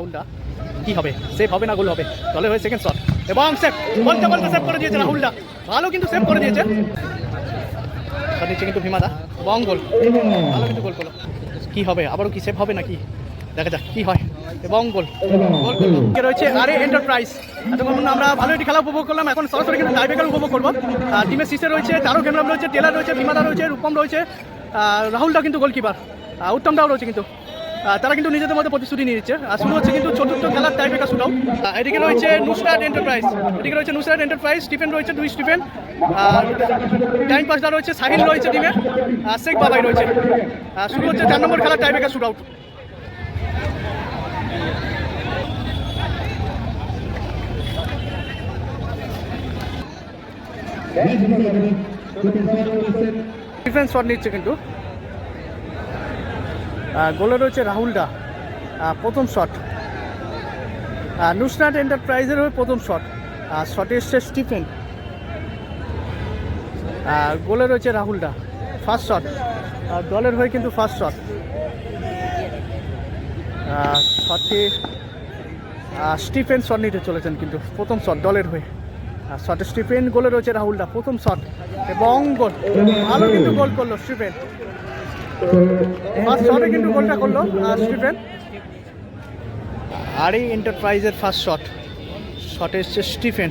রাহুলদা। কি হবে? সেফ হবে না গোল হবে? দলে হয়ে সেকেন্ড শট এবং সেফ বলতে বলতে সেভ করে দিয়েছে রাহুলদা। ভালো কিন্তু সেভ করে দিয়েছে। নিচ্ছে কিন্তু ভীমাদা। এবং গোল ভালো কিন্তু গোল করল। কি হবে? আবারও কি সেভ হবে নাকি? দেখা যাক কি হয়। এবং গোল গোল রয়েছে আরে এন্টারপ্রাইজ এতক্ষণ আমরা ভালো একটি খেলা উপভোগ করলাম। এখন সরাসরি কিন্তু টাইব্রেকার উপভোগ করব। টিমের সিসে রয়েছে চারো খেমরাম রয়েছে টেলার রয়েছে, ভীমাদা রয়েছে, রূপম রয়েছে। আর রাহুলদা কিন্তু গোলকিপার উত্তমদাও রয়েছে কিন্তু। তারা কিন্তু নিজেদের মধ্যে প্রতিশ্রুতি নিয়ে নিচ্ছে। আর শুরু হচ্ছে কিন্তু চতুর্থ খেলার টাইব্রেকার শুট আউট এদিকে রয়েছে নুসরাত এন্টারপ্রাইজ। এদিকে রয়েছে নুসরাত এন্টারপ্রাইজ, স্টিফেন রয়েছে দুই স্টিফেন। আর টাইম পাসদা রয়েছে, সাহিল রয়েছে টিমে, আর শেখ বাবাই রয়েছে। আর শুরু হচ্ছে চার নম্বর খেলার tiebreaker shoot out defence shot নিচ্ছে কিন্তু। গোলে রয়েছে রাহুলদা। আহ, প্রথম শট নুসরাত এন্টারপ্রাইজের হয়ে প্রথম শট আর শটে এসছে স্টিফেন। গোলে রয়েছে রাহুলদা। ফার্স্ট শট দলের হয়ে কিন্তু ফার্স্ট শট শটে স্টিফেন শট নিতে চলেছেন কিন্তু প্রথম শট দলের হয়ে। আর শটে স্টিফেন গোলে রয়েছে রাহুলদা প্রথম শট এবং গোল ভালো কিন্তু গোল করল স্টিফেন। ফার্স্ট শটে কিন্তু গোলটা করল স্টিফেন। আর এই এন্টারপ্রাইজের ফার্স্ট শট শটে এসছে স্টিফেন,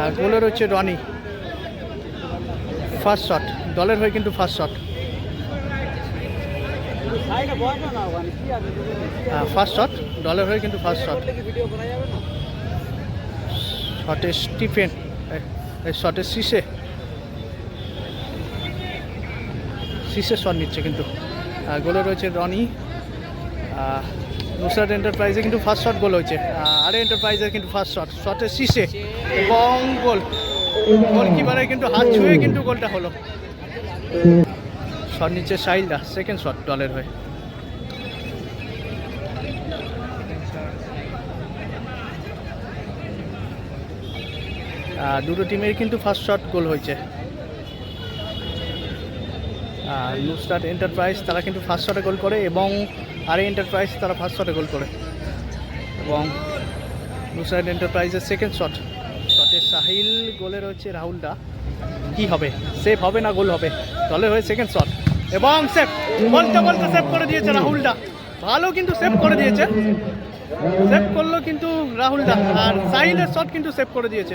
আর গোলে রয়েছে রনি। ফার্স্ট শট দলের হয়ে কিন্তু ফার্স্ট শট ফার্স্ট শট দলের হয়ে কিন্তু ফার্স্ট শট শটে স্টিফেন শটে শীষে শীষে শট নিচ্ছে কিন্তু। গোলে রয়েছে রনি। নুসরাত এন্টারপ্রাইজে কিন্তু ফার্স্ট শট গোল হয়েছে। আরে এন্টারপ্রাইজের কিন্তু ফার্স্ট শট শটে শীষে এবং গোল। গোলকিপারের কিন্তু হাত ছুঁয়ে কিন্তু গোলটা হলো। শট নিচ্ছে সাইলদা সেকেন্ড শট দলের হয়ে। দুটো টিমের কিন্তু ফার্স্ট শট গোল হয়েছে। নুসরাত এন্টারপ্রাইজ তারা কিন্তু ফার্স্ট শটে গোল করে এবং আরে এন্টারপ্রাইজ তারা ফার্স্ট শটে গোল করে। এবং নুসরাত এন্টারপ্রাইজের সেকেন্ড শট শটে সাহিল গোলে রয়েছে রাহুলদা। কি হবে? সেভ হবে না গোল হবে? দলে হয়ে সেকেন্ড শট এবং সেভ বলতে বলতে সেভ করে দিয়েছে রাহুলদা। ভালো কিন্তু সেভ করে দিয়েছে। সেভ করল কিন্তু রাহুলদা। আর সাহিলের শট কিন্তু সেভ করে দিয়েছে।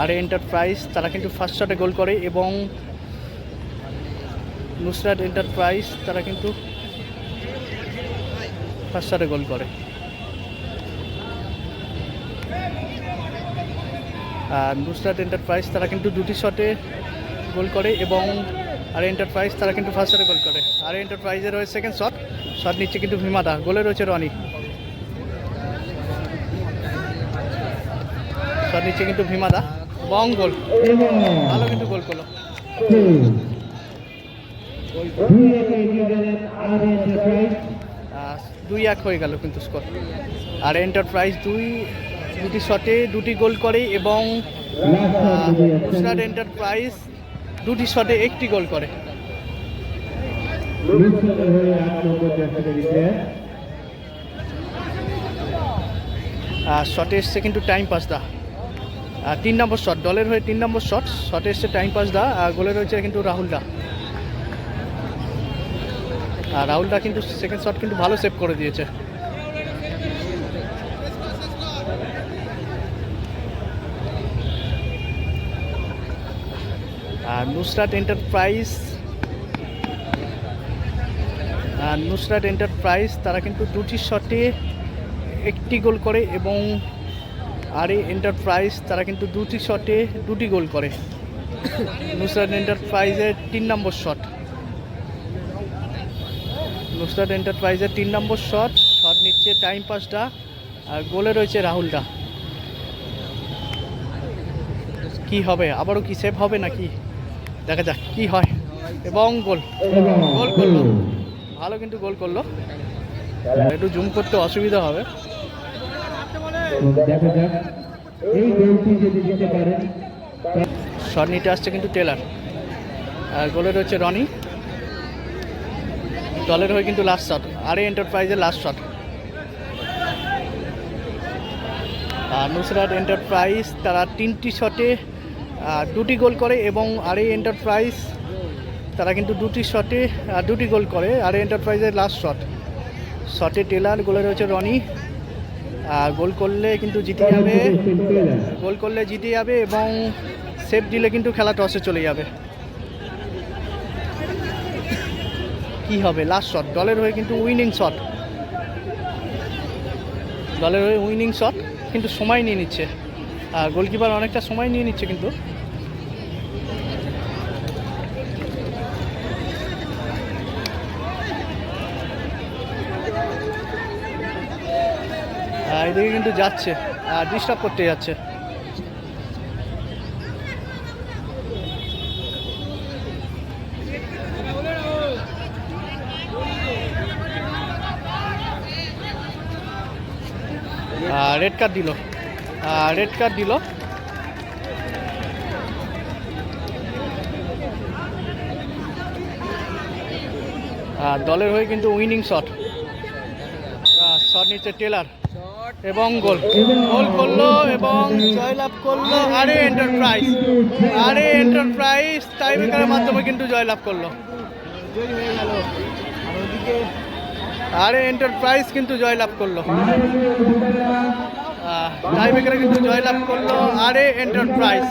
আর এন্টারপ্রাইজ তারা কিন্তু ফার্স্ট শটে গোল করে এবং নুসরাত এন্টারপ্রাইজ তারা কিন্তু ফার্স্ট শটে গোল করে। আর নুসরাত এন্টারপ্রাইজ তারা কিন্তু দুটি শটে গোল করে এবং আর এন্টারপ্রাইজ তারা কিন্তু ফার্স্ট শটে গোল করে। আর এন্টারপ্রাইজের রয়েছে সেকেন্ড শট শট নিচ্ছে কিন্তু ভীমাদা, গোলে রয়েছে রনি। শট নিচ্ছে কিন্তু ভীমাদা। বং গোল ভালো কিন্তু গোল করল। দুই এক হয়ে গেল কিন্তু স্কোর আর এন্টারপ্রাইজ দুই, দুটি শটে দুটি গোল করে এবং গুজরাট এন্টারপ্রাইজ দুটি শটে একটি গোল করে। শটে এসছে কিন্তু টাইম পাস দা। তিন নম্বর শট দলের হয়ে তিন নম্বর শট শটে এসছে টাইম পাস দা, আর গোলে রয়েছে কিন্তু রাহুল দা। আর রাহুল দা কিন্তু সেকেন্ড শট কিন্তু ভালো সেভ করে দিয়েছে। আর নুসরাত এন্টারপ্রাইজ আর নুসরাত এন্টারপ্রাইজ তারা কিন্তু দুটি শটে একটি গোল করে এবং আর এই এন্টারপ্রাইজ তারা কিন্তু দুটি শটে দুটি গোল করে। নুসরাত এন্টারপ্রাইজের তিন নম্বর শট। নুসরাত এন্টারপ্রাইজের তিন নম্বর শট শট নিচ্ছে টাইম পাসটা আর গোলে রয়েছে রাহুলটা। কি হবে? আবারও কি সেভ হবে নাকি? দেখা যাক কি হয়। এবং গোল। গোল করল। ভালো কিন্তু গোল করল। একটু জুম করতে অসুবিধা হবে। দেখা শট নিতে আসছে কিন্তু টেলার। আর গোলে রয়েছে রনি। দলের হয়ে কিন্তু লাস্ট শট আরে এন্টারপ্রাইজের লাস্ট শট আর নুসরাত এন্টারপ্রাইজ তারা তিনটি শটে দুটি গোল করে এবং আরে এন্টারপ্রাইজ তারা কিন্তু দুটি শটে দুটি গোল করে। আরে এন্টারপ্রাইজের লাস্ট শট শটে টেলার গোলে রয়েছে রনি। আর গোল করলে কিন্তু জিতে যাবে। গোল করলে জিতে যাবে এবং সেফ দিলে কিন্তু খেলা টসে চলে যাবে। কি হবে? লাস্ট শট দলের হয়ে কিন্তু উইনিং শট দলের হয়ে উইনিং শট কিন্তু সময় নিয়ে নিচ্ছে। আর গোলকিপার অনেকটা সময় নিয়ে নিচ্ছে কিন্তু। এদিকে কিন্তু যাচ্ছে ডিস্টার্ব করতে যাচ্ছে। রেড কার্ড দিল। রেড কার্ড দিল। দলের হয়ে কিন্তু উইনিং শট শট নিচ্ছে টেলার এবং গোল। গোল করল এবং জয়লাভ করল আরে এন্টারপ্রাইজ আরে এন্টারপ্রাইজ টাইব্রেকারের মাধ্যমে কিন্তু জয়লাভ করল। আরে এন্টারপ্রাইজ কিন্তু জয়লাভ করল। টাইব্রেকারে কিন্তু জয়লাভ করল। আরে এন্টারপ্রাইজ